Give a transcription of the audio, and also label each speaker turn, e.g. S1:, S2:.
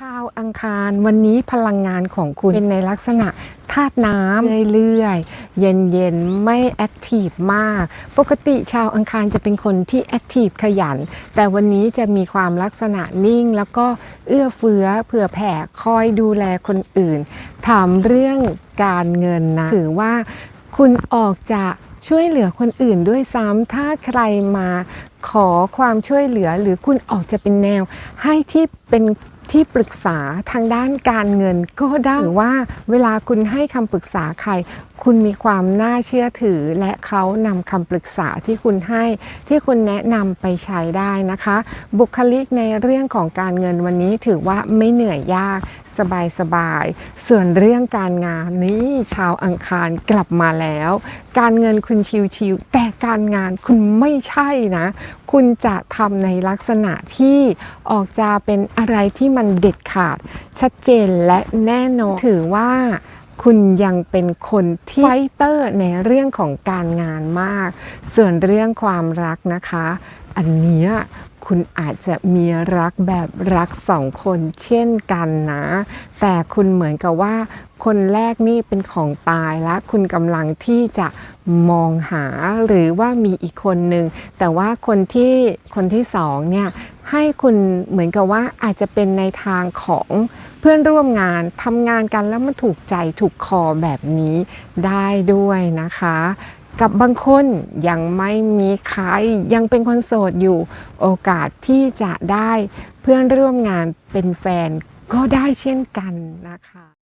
S1: ชาวอังคารวันนี้พลังงานของคุณเป็นในลักษณะธาตุน้ำเรื่อยๆ เย็นๆ ไม่แอคทีฟมาก ปกติชาวอังคารจะเป็นคนที่แอคทีฟขยัน แต่วันนี้จะมีความลักษณะนิ่ง แล้วก็เอื้อเฟื้อเผื่อแผ่คอยดูแลคนอื่น ถามเรื่องการเงินนะ ถือว่าคุณออกจะช่วยเหลือคนอื่นด้วยซ้ำถ้าใครมาขอความช่วยเหลือหรือคุณออกจะเป็นแนวให้ที่เป็น ที่ปรึกษาทางด้านการเงินก็ได้หรือว่าเวลาคุณให้คำปรึกษาใคร คุณมีความน่าเชื่อถือ และเขานำคำปรึกษาที่คุณให้ที่คุณแนะนำไปใช้ได้นะคะ บุคลิกในเรื่องของการเงินวันนี้ถือว่าไม่เหนื่อยยากสบายสบายๆส่วนเรื่องการงานนี่ชาวอังคารกลับมาแล้ว การเงินคุณชิวๆแต่การงานคุณไม่ใช่นะ คุณจะทำในลักษณะที่ออกจะเป็นอะไรที่มันเด็ดขาด ชัดเจนและแน่นอนถือว่าคุณยังเป็นคนที่ไฟเตอร์ในเรื่องของการงานมาก ส่วนเรื่องความรักนะคะ อันนี้คุณอาจจะมีรักแบบรักสองคนเช่นกันนะ แต่คุณเหมือนกับว่า คนแรกนี่เป็นของตายและคุณกำลังที่จะมองหาหรือว่ามีอีกคนหนึ่งแต่ว่าคนที่คนที่สองเนี่ย ให้คุณเหมือนกับว่าอาจจะเป็นในทางของเพื่อนร่วมงานทำงานกันแล้วมันถูกใจถูกคอแบบนี้ได้ด้วยนะคะ กับบางคนยังไม่มีใครยังเป็นคนโสดอยู่ โอกาสที่จะได้เพื่อนร่วมงานเป็นแฟนก็ได้เช่นกันนะคะ